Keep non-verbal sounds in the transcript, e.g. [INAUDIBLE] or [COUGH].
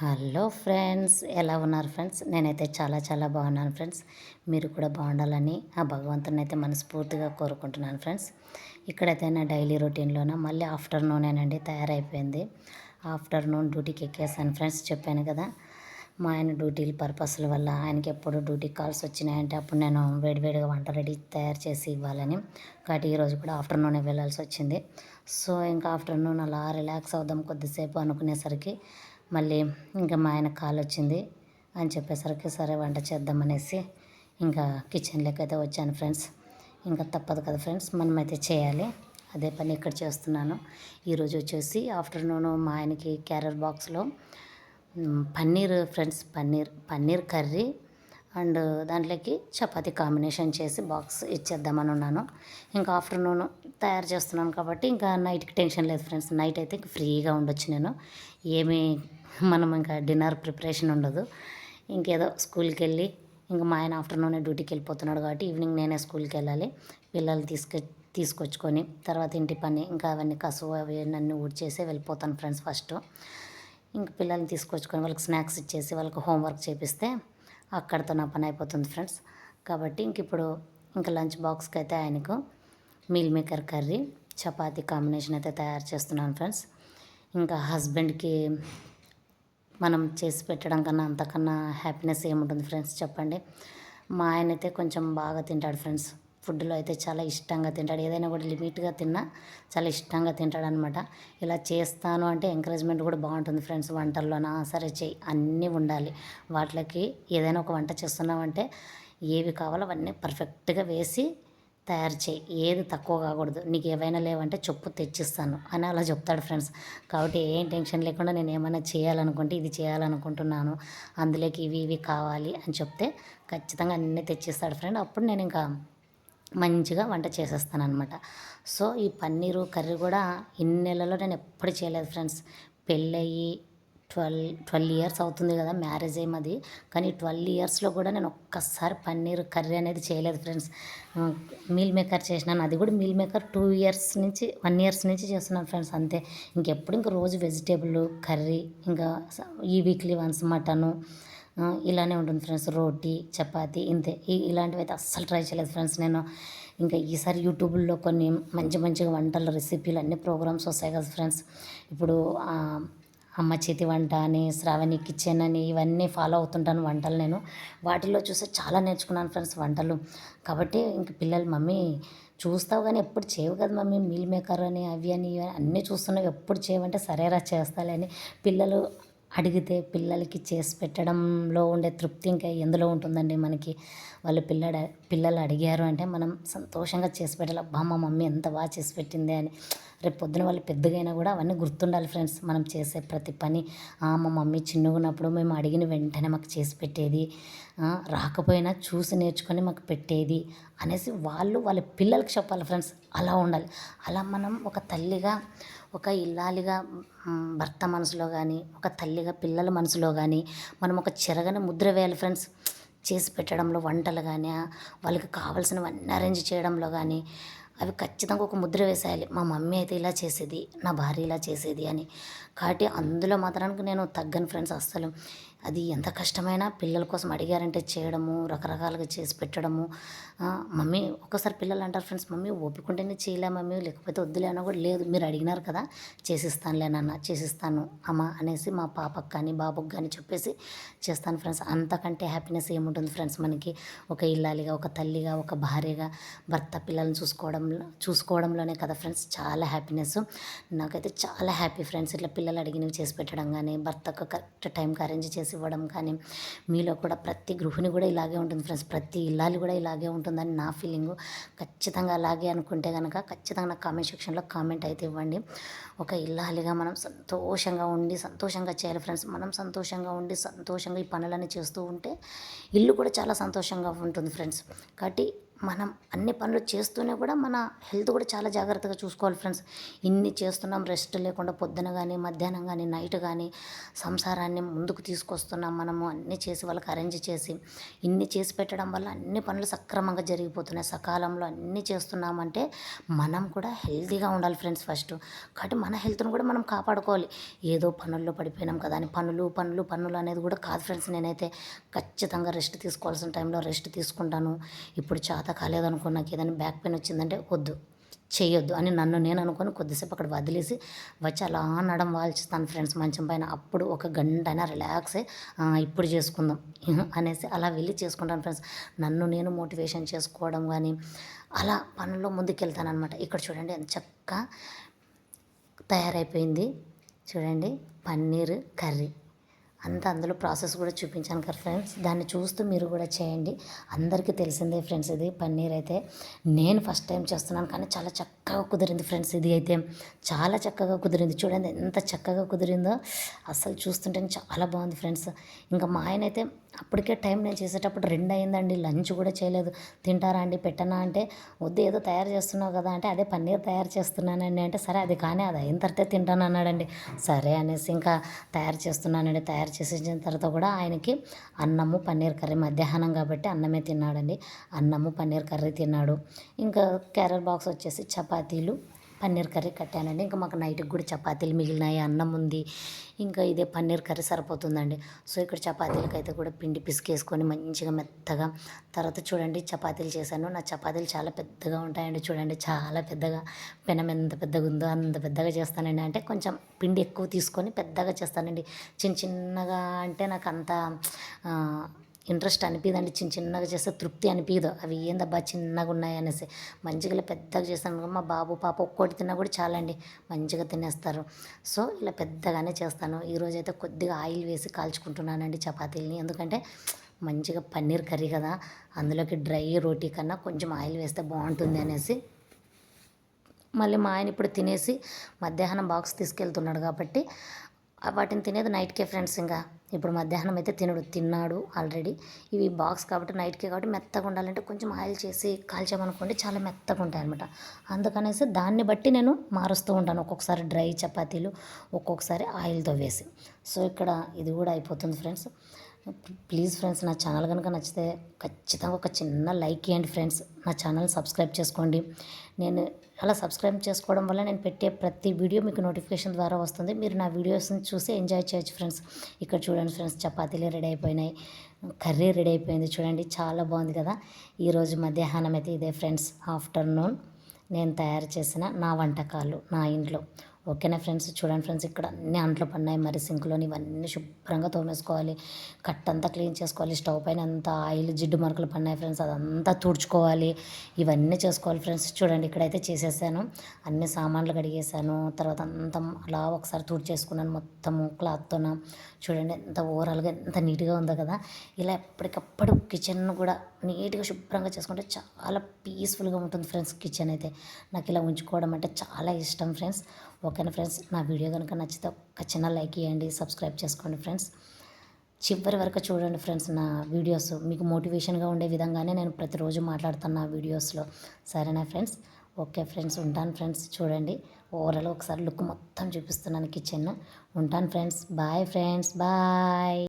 Hello friends ఎలా ఉన్నారు friends? నేనైతే చాలా చాలా బాగున్నాను ఫ్రెండ్స్. మీరు కూడా బాగుండాలని ఆ భగవంతుని అయితే మనస్ఫూర్తిగా కోరుకుంటున్నాను ఫ్రెండ్స్. ఇక్కడైతే నా డైలీ రొటీన్లోన మళ్ళీ ఆఫ్టర్నూనేనండి తయారైపోయింది. ఆఫ్టర్నూన్ డ్యూటీకి ఎక్కేసాను ఫ్రెండ్స్ చెప్పాను కదా. మా ఆయన డ్యూటీల పర్పస్ల వల్ల ఆయనకి ఎప్పుడు డ్యూటీ కాల్స్ వచ్చినాయంటే అప్పుడు నేను వేడివేడిగా వంట రెడీ తయారు చేసి ఇవ్వాలని కాబట్టి ఈరోజు కూడా ఆఫ్టర్నూనే వెళ్ళాల్సి వచ్చింది. సో ఇంకా ఆఫ్టర్నూన్ అలా రిలాక్స్ అవుదాం కొద్దిసేపు అనుకునేసరికి మళ్ళీ ఇంకా మా ఆయన కాల్ వచ్చింది అని చెప్పేసరికి సరే వంట చేద్దామనేసి ఇంకా కిచెన్లోకి అయితే వచ్చాను ఫ్రెండ్స్. ఇంకా తప్పదు కదా ఫ్రెండ్స్ మనమైతే చేయాలి. అదే పని ఇక్కడ చేస్తున్నాను. ఈరోజు వచ్చేసి ఆఫ్టర్నూన్ మా ఆయనకి క్యారర్ బాక్స్లో paneer friends paneer paneer curry and దాంట్లోకి చపాతీ కాంబినేషన్ చేసి బాక్స్ ఇచ్చేద్దామని ఉన్నాను. ఇంకా ఆఫ్టర్నూన్ తయారు చేస్తున్నాను కాబట్టి ఇంకా నైట్కి టెన్షన్ లేదు ఫ్రెండ్స్. నైట్ అయితే ఫ్రీగా ఉండొచ్చు నేను. ఏమీ మనం ఇంకా డిన్నర్ ప్రిపరేషన్ ఉండదు. ఇంకేదో స్కూల్కి వెళ్ళి ఇంకా మా ఆయన ఆఫ్టర్నూన్ డ్యూటీకి వెళ్ళిపోతున్నాడు కాబట్టి ఈవినింగ్ నేనే స్కూల్కి వెళ్ళాలి పిల్లలు తీసుకు తీసుకొచ్చుకొని తర్వాత ఇంటి పని ఇంకా అవన్నీ కసువు అవి అన్నీ ఊడ్చేసి వెళ్ళిపోతాను ఫ్రెండ్స్ ఫస్ట్. ఇంక పిల్లల్ని తీసుకొచ్చుకొని వాళ్ళకి స్నాక్స్ ఇచ్చేసి వాళ్ళకి హోంవర్క్ చేపిస్తే అక్కడితో నా పని అయిపోతుంది ఫ్రెండ్స్. కాబట్టి ఇంక ఇప్పుడు ఇంకా లంచ్ బాక్స్కి అయితే ఆయనకు meal maker curry chapati combination అయితే తయారు చేస్తున్నాను ఫ్రెండ్స్. ఇంకా హస్బెండ్కి మనం చేసి పెట్టడం కన్నా అంతకన్నా హ్యాపీనెస్ ఏముంటుంది ఫ్రెండ్స్ చెప్పండి. మా ఆయన అయితే కొంచెం బాగా తింటాడు ఫ్రెండ్స్ ఫుడ్లో అయితే చాలా ఇష్టంగా తింటాడు. ఏదైనా కూడా లిమిట్గా తిన్నా చాలా ఇష్టంగా తింటాడు అనమాట ఇలా చేస్తాను అంటే ఎంకరేజ్మెంట్ కూడా బాగుంటుంది ఫ్రెండ్స్ వంటల్లోనా సరే చెయ్యి అన్నీ ఉండాలి. వాటికి ఏదైనా ఒక వంట చేస్తున్నామంటే ఏవి కావాలో అవన్నీ పర్ఫెక్ట్గా వేసి తయారు చేయి. ఏది తక్కువ కాకూడదు. నీకు ఏవైనా లేవంటే చెప్పు తెచ్చిస్తాను అని అలా చెప్తాడు ఫ్రెండ్స్. కాబట్టి ఏం టెన్షన్ లేకుండా నేను ఏమైనా చేయాలనుకుంటే ఇది చేయాలనుకుంటున్నాను. అందులోకి ఇవి ఇవి కావాలి అని చెప్తే ఖచ్చితంగా అన్నీ తెచ్చిస్తాడు ఫ్రెండ్. అప్పుడు నేను ఇంకా మంచిగా వంట చేసేస్తాను అనమాట సో ఈ పన్నీరు కర్రీ కూడా ఇన్ని నెలల్లో నేను ఎప్పుడు చేయలేదు ఫ్రెండ్స్. పెళ్ళయి ట్వెల్వ్ ట్వెల్వ్ ఇయర్స్ అవుతుంది కదా మ్యారేజ్ అయ్యి మాది కానీ ట్వెల్వ్ ఇయర్స్లో కూడా నేను ఒక్కసారి పన్నీర్ కర్రీ అనేది చేయలేదు ఫ్రెండ్స్. మీల్ మేకర్ చేసినాను. అది కూడా మీల్ మేకర్ టూ ఇయర్స్ నుంచి వన్ ఇయర్స్ నుంచి చేస్తున్నాను ఫ్రెండ్స్ అంతే. ఇంకెప్పుడు ఇంకా రోజు వెజిటేబుల్ కర్రీ ఇంకా ఈ వీక్లీ వన్స్ మటను ఇలానే ఉంటుంది ఫ్రెండ్స్. రోటీ చపాతీ ఇంతే. ఇలాంటివి అయితే అస్సలు ట్రై చేయలేదు ఫ్రెండ్స్ నేను. ఇంకా ఈసారి యూట్యూబ్లో కొన్ని మంచి మంచిగా వంటల రెసిపీలు అన్ని ప్రోగ్రామ్స్ వస్తాయి కదా ఫ్రెండ్స్. ఇప్పుడు అమ్మ చేతి వంట అని శ్రావణి కిచెన్ అని ఇవన్నీ ఫాలో అవుతుంటాను వంటలు నేను. వాటిల్లో చూస్తే చాలా నేర్చుకున్నాను ఫ్రెండ్స్ వంటలు. కాబట్టి ఇంక పిల్లలు మమ్మీ చూస్తావు కానీ ఎప్పుడు చేయవు కదా మమ్మీ మీల్ మేకర్ అని అవి అని అన్నీ చూస్తున్నావు. ఎప్పుడు చేయమంటే సరేరా చేస్తాలే అని పిల్లలు అడిగితే పిల్లలకి చేసి పెట్టడంలో ఉండే తృప్తి ఇంకా ఎందులో ఉంటుందండి మనకి? వాళ్ళు పిల్లడ పిల్లలు అడిగారు అంటే మనం సంతోషంగా చేసి పెట్టాలి. అబ్బా మా మమ్మీ ఎంత బాగా చేసి పెట్టింది అని. రేపు పొద్దున వాళ్ళు పెద్దగైనా కూడా అవన్నీ గుర్తుండాలి ఫ్రెండ్స్. మనం చేసే ప్రతి పని మా మమ్మీ చిన్నగా ఉన్నప్పుడు మేము అడిగిన వెంటనే మాకు చేసి పెట్టేది. రాకపోయినా చూసి నేర్చుకొని మాకు పెట్టేది అనేసి వాళ్ళు వాళ్ళ పిల్లలకి చెప్పాలి ఫ్రెండ్స్. అలా ఉండాలి. అలా మనం ఒక తల్లిగా ఒక ఇల్లాలిగా భర్త మనసులో కానీ ఒక తల్లిగా పిల్లల మనసులో కానీ మనం ఒక చెరగని ముద్ర వేయాలి ఫ్రెండ్స్. చేసి పెట్టడంలో వంటలు కానీ వాళ్ళకి కావాల్సినవన్నీ అరేంజ్ చేయడంలో కానీ అవి ఖచ్చితంగా ఒక ముద్ర వేసేయాలి. మా మమ్మీ అయితే ఇలా చేసేది నా భార్య ఇలా చేసేది అని. కాబట్టి అందులో మాత్రానికి నేను తగ్గను ఫ్రెండ్స్ అస్సలు అది ఎంత కష్టమైనా పిల్లల కోసం అడిగారంటే చేయడము రకరకాలుగా చేసి పెట్టడము. మమ్మీ ఒక్కసారి పిల్లలు అంటారు ఫ్రెండ్స్ మమ్మీ ఓపికంటేనే చేయలే మమ్మీ లేకపోతే వద్దులే అన్న కూడా లేదు. మీరు అడిగినారు కదా చేసిస్తానులే నాన్న చేసిస్తాను అమ్మ అనేసి మా పాపకు కానీ బాబుకి కానీ చెప్పేసి చేస్తాను ఫ్రెండ్స్. అంతకంటే హ్యాపీనెస్ ఏముంటుంది ఫ్రెండ్స్ మనకి? ఒక ఇల్లాలిగా ఒక తల్లిగా ఒక భార్యగా భర్త పిల్లల్ని చూసుకోవడంలో చూసుకోవడంలోనే కదా ఫ్రెండ్స్ చాలా హ్యాపీనెస్. నాకైతే చాలా హ్యాపీ ఫ్రెండ్స్ ఇట్లా పిల్లలు అడిగినవి చేసి పెట్టడం కానీ భర్తకు కరెక్ట్ టైంకి అరేంజ్ చేసి ఇవ్వడం కానీ మీలో కూడా ప్రతి గృహిణి కూడా ఇలాగే ఉంటుంది ఫ్రెండ్స్ ప్రతి ఇల్లాలు కూడా ఇలాగే ఉంటుందని నా ఫీలింగు ఖచ్చితంగా అలాగే అనుకుంటే కనుక ఖచ్చితంగా నా కామెంట్ సెక్షన్లో కామెంట్ అయితే ఇవ్వండి. ఒక ఇల్లాలిగా మనం సంతోషంగా ఉండి సంతోషంగా చేయాలి ఫ్రెండ్స్ మనం సంతోషంగా ఉండి సంతోషంగా ఈ పనులన్నీ చేస్తూ ఉంటే ఇల్లు కూడా చాలా సంతోషంగా ఉంటుంది ఫ్రెండ్స్ కాబట్టి మనం అన్ని పనులు చేస్తూనే కూడా మన హెల్త్ కూడా చాలా జాగ్రత్తగా చూసుకోవాలి ఫ్రెండ్స్. ఇన్ని చేస్తున్నాం రెస్ట్ లేకుండా పొద్దున కానీ మధ్యాహ్నం కానీ నైట్ కానీ సంసారాన్ని ముందుకు తీసుకొస్తున్నాం మనము. అన్నీ చేసి వాళ్ళకి అరేంజ్ చేసి ఇన్ని చేసి పెట్టడం వల్ల అన్ని పనులు సక్రమంగా జరిగిపోతున్నాయి. సకాలంలో అన్నీ చేస్తున్నామంటే మనం కూడా హెల్తీగా ఉండాలి ఫ్రెండ్స్ ఫస్ట్. కాబట్టి మన హెల్త్ను కూడా మనం కాపాడుకోవాలి. ఏదో పనుల్లో పడిపోయినాం కదా అని పనులు పనులు పనులు అనేది కూడా కాదు ఫ్రెండ్స్ నేనైతే. ఖచ్చితంగా రెస్ట్ తీసుకోవాల్సిన టైంలో రెస్ట్ తీసుకుంటాను. ఇప్పుడు చేత కాలేదనుకో నాకు ఏదైనా బ్యాక్ పెయిన్ వచ్చిందంటే వద్దు చేయొద్దు అని నన్ను నేను అనుకొని కొద్దిసేపు అక్కడ వదిలేసి వచ్చి అలా నడం వాల్చుతాను ఫ్రెండ్స్ మంచం పైన. అప్పుడు ఒక గంట అయినా రిలాక్స్ ఇప్పుడు చేసుకుందాం [LAUGHS] అనేసి అలా వెళ్ళి చేసుకుంటాను ఫ్రెండ్స్. నన్ను నేను మోటివేషన్ చేసుకోవడం కానీ అలా పనుల్లో ముందుకెళ్తాను అనమాట ఇక్కడ చూడండి ఎంత చక్కగా తయారైపోయింది. చూడండి పన్నీర్ కర్రీ. అంత అందులో ప్రాసెస్ కూడా చూపించాను కదా ఫ్రెండ్స్. దాన్ని చూస్తూ మీరు కూడా చేయండి. అందరికీ తెలిసిందే ఫ్రెండ్స్ ఇది పన్నీర్ అయితే. నేను ఫస్ట్ టైం చేస్తున్నాను కానీ చాలా చక్కగా కుదిరింది ఫ్రెండ్స్ ఇది అయితే. చాలా చక్కగా కుదిరింది. చూడండి ఎంత చక్కగా కుదిరిందో. అసలు చూస్తుంటే చాలా బాగుంది ఫ్రెండ్స్. ఇంకా మా ఆయన అయితే అప్పటికే టైం నేను చేసేటప్పుడు రెండు అయిందండి. లంచ్ కూడా చేయలేదు. తింటారా అండి? పెట్టనా అంటే వద్దు ఏదో తయారు చేస్తున్నావు కదా అంటే అదే పన్నీర్ తయారు చేస్తున్నానండి అంటే సరే అది కానీ అది అయిన తర్వాత తింటాను అన్నాడండి. సరే అనేసి ఇంకా తయారు చేస్తున్నానండి. తయారు చేసేసిన తర్వాత కూడా ఆయనకి అన్నము పన్నీర్ కర్రీ మధ్యాహ్నం కాబట్టి అన్నమే తిన్నాడండి. అన్నము పన్నీర్ కర్రీ తిన్నాడు. ఇంకా క్యారెట్ బాక్స్ వచ్చేసి చపాతీలు పన్నీర్ కర్రీ కట్టానండి. ఇంకా మాకు నైట్కి కూడా చపాతీలు మిగిలినాయి అన్నం ఉంది. ఇంకా ఇదే పన్నీర్ కర్రీ సరిపోతుందండి. సో ఇక్కడ చపాతీలకి అయితే కూడా పిండి పిసికేసుకొని మంచిగా మెత్తగా తర్వాత చూడండి చపాతీలు చేశాను. నా చపాతీలు చాలా పెద్దగా ఉంటాయండి చూడండి. చాలా పెద్దగా పెనం ఎంత పెద్దగా ఉందో అంత పెద్దగా చేస్తానండి. అంటే కొంచెం పిండి ఎక్కువ తీసుకొని పెద్దగా చేస్తానండి. చిన్న చిన్నగా అంటే నాకు అంత ఇంట్రెస్ట్ అనిపించదండి చిన్న చిన్నగా చేస్తే తృప్తి అనిపించదు అవి ఏందబ్బా చిన్నగా ఉన్నాయి అనేసి మంచిగా పెద్దగా చేస్తాను మా బాబు పాప ఒక్కోటి తిన్నా కూడా చాలండి. మంచిగా తినేస్తారు. సో ఇలా పెద్దగానే చేస్తాను. ఈరోజు అయితే కొద్దిగా ఆయిల్ వేసి కాల్చుకుంటున్నానండి చపాతీలని. ఎందుకంటే మంచిగా పన్నీర్ కర్రీ కదా. అందులోకి డ్రై రోటీ కన్నా కొంచెం ఆయిల్ వేస్తే బాగుంటుంది అనేసి. మళ్ళీ మా ఆయన ఇప్పుడు తినేసి మధ్యాహ్నం బాక్స్ తీసుకెళ్తున్నాడు కాబట్టి వాటిని తినేది నైట్కే ఫ్రెండ్స్ ఇంకా. ఇప్పుడు మధ్యాహ్నం అయితే తినడు తిన్నాడు ఆల్రెడీ ఇవి బాక్స్ కాబట్టి నైట్కి కాబట్టి మెత్తగా ఉండాలంటే కొంచెం ఆయిల్ చేసి కాల్చామనుకోండి చాలా మెత్తగా ఉంటాయి అనమాట అందుకనేసి దాన్ని బట్టి నేను మారుస్తూ ఉంటాను. ఒక్కొక్కసారి డ్రై చపాతీలు ఒక్కొక్కసారి ఆయిల్తో వేసి. సో ఇక్కడ ఇది కూడా అయిపోతుంది ఫ్రెండ్స్ ప్లీజ్ ఫ్రెండ్స్ నా ఛానల్ కనుక నచ్చితే ఖచ్చితంగా ఒక చిన్న లైక్ ఇవ్వండి ఫ్రెండ్స్ నా ఛానల్ సబ్స్క్రైబ్ చేసుకోండి. నేను అలా సబ్స్క్రైబ్ చేసుకోవడం వల్ల నేను పెట్టే ప్రతి వీడియో మీకు నోటిఫికేషన్ ద్వారా వస్తుంది. మీరు నా వీడియోస్ని చూసి ఎంజాయ్ చేయొచ్చు ఫ్రెండ్స్. ఇక్కడ చూడండి ఫ్రెండ్స్ చపాతీలు రెడీ అయిపోయినాయి. కర్రీ రెడీ అయిపోయింది చూడండి చాలా బాగుంది కదా. ఈరోజు మధ్యాహ్నం అయితే ఇదే ఫ్రెండ్స్ ఆఫ్టర్నూన్ నేను తయారు చేసిన నా వంటకాలు నా ఇంట్లో. ఓకేనా ఫ్రెండ్స్? చూడండి ఫ్రెండ్స్ ఇక్కడ అన్ని అంట్లు పడినాయి. మరి సింక్లోని ఇవన్నీ శుభ్రంగా తోమేసుకోవాలి. కట్ అంతా క్లీన్ చేసుకోవాలి. స్టవ్ పైన అంతా ఆయిల్ జిడ్డు మరకలు పడినాయి ఫ్రెండ్స్. అదంతా తుడుచుకోవాలి. ఇవన్నీ చేసుకోవాలి ఫ్రెండ్స్. చూడండి ఇక్కడైతే చేసేసాను. అన్ని సామాన్లు కడిగేసాను. తర్వాత అంతా అలా ఒకసారి తుడిచేసుకున్నాను మొత్తము క్లాత్తోన. చూడండి ఎంత ఓవరాల్గా ఎంత నీట్గా ఉందో కదా. ఇలా ఎప్పటికప్పుడు కిచెన్ కూడా నీట్గా శుభ్రంగా చేసుకుంటే చాలా పీస్ఫుల్గా ఉంటుంది ఫ్రెండ్స్ కిచెన్ అయితే. నాకు ఇలా ఉంచుకోవడం అంటే చాలా ఇష్టం ఫ్రెండ్స్. ఓకేనా ఫ్రెండ్స్? నా వీడియో కనుక నచ్చితే ఒక చిన్న లైక్ ఇవ్వండి సబ్స్క్రైబ్ చేసుకోండి ఫ్రెండ్స్. చివరి వరకు చూడండి ఫ్రెండ్స్ నా వీడియోస్. మీకు మోటివేషన్గా ఉండే విధంగానే నేను ప్రతిరోజు మాట్లాడుతాను నా వీడియోస్లో. సరేనా ఫ్రెండ్స్? ఓకే ఫ్రెండ్స్ ఉంటాను ఫ్రెండ్స్. చూడండి ఓవరాల్ ఒకసారి లుక్ మొత్తం చూపిస్తున్నాను కిచెన్ ఉంటాను ఫ్రెండ్స్. Bye friends. బాయ్.